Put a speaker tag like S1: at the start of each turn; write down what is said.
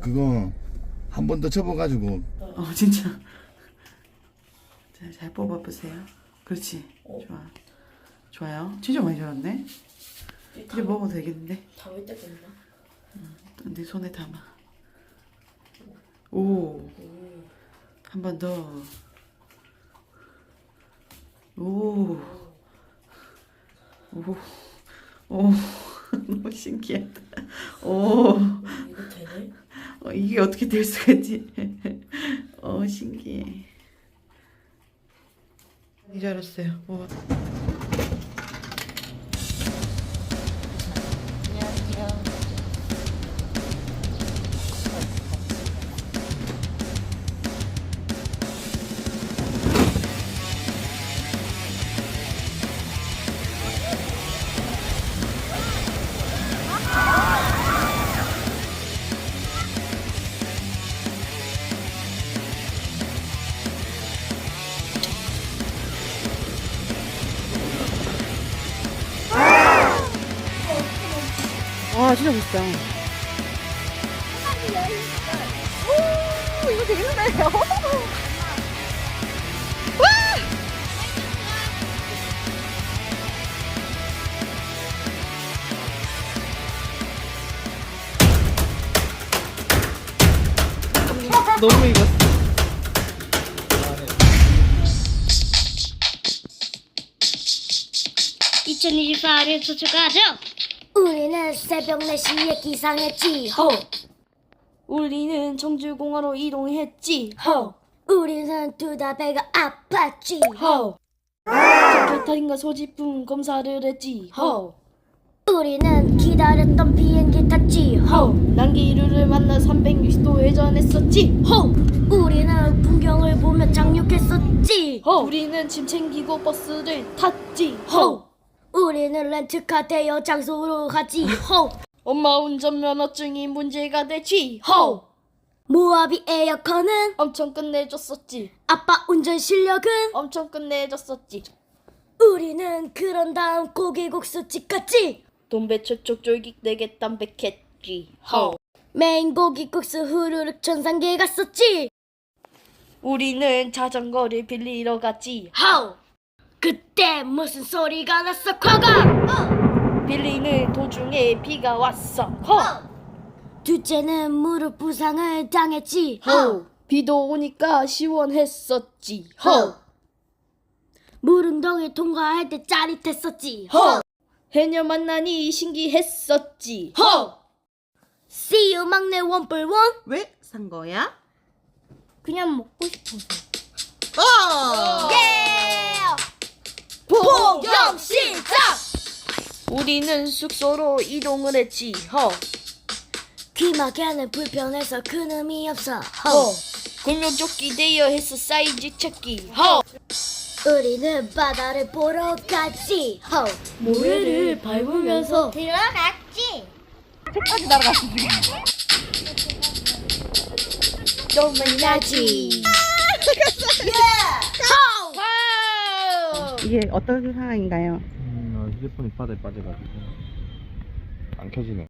S1: 그거 한 번 더 접어가지고
S2: 어 진짜 자, 잘 뽑아보세요 그렇지 좋아 좋아요 진짜 많이 자랐네 이제 먹어도 되겠는데
S3: 담을 때가 있나?
S2: 내 손에 담아 오 한 번 더 오. 오. 오. 너무 신기하다. 오.
S3: 이거 되네?
S2: 어, 이게 어떻게 될 수가 있지? 어, 신기해. 많이 자랐어요. 와. 와, 진짜 멋있다. 오, 이거 재밌는데요? 너무 익었어.
S4: 년 도착하죠.
S5: 우리는 새벽 4시에 기상했지 호
S3: 우리는 청주공항으로 이동했지.
S5: 호. 우리는 둘 다 배가 아팠지
S3: 허. 기타인가 소지품 검사를 했지. 허.
S5: 우리는 기다렸던 비행기 탔지 호
S3: 난기류를 만나 360도 회전했었지. 허.
S5: 우리는 풍경을 보며 착륙했었지
S3: 허. 우리는 짐 챙기고 버스를 탔지.
S5: 호 우리는 렌트카 대여 장소로 갔지 호
S3: 엄마 운전면허증이 문제가 됐지. 허.
S5: 모하비 에어컨은
S3: 엄청 끝내줬었지.
S5: 아빠 운전 실력은
S3: 엄청 끝내줬었지.
S5: 우리는 그런 다음 고기국수 집 갔지
S3: 돈배추 쪽 쫄깃되게 담백했지. 허.
S5: 메인 고기국수 후루룩 천상계 갔었지
S3: 우리는 자전거를 빌리러 갔지.
S5: 호 그때 무슨 소리가 났어 과가
S3: 빌리는 도중에 비가 왔어. 허.
S5: 둘째는 무릎 부상을 당했지
S3: 허. 비도 오니까 시원했었지. 허.
S5: 물운덩이 통과할 때 짜릿했었지
S3: 허. 해녀 만나니 신기했었지.
S5: 호 See you 막내 원뿔원
S2: 왜 산 거야?
S5: 그냥 먹고 싶어서
S2: 어!
S5: 포경 시작
S3: 우리는 숙소로 이동을 했지. 허.
S5: 귀마개는 불편해서 큰 의미 없어
S3: 허. 구명조끼 대여 해서 사이즈 찾기. 허.
S5: 우리는 바다를 보러 갔지 호
S3: 모래를 밟으면서
S5: 들어갔지
S3: 좀
S5: 나지
S2: 이게 어떤 상황인가요?
S6: 음, 어, 휴대폰이 바다에 빠져가지고 안 켜지네.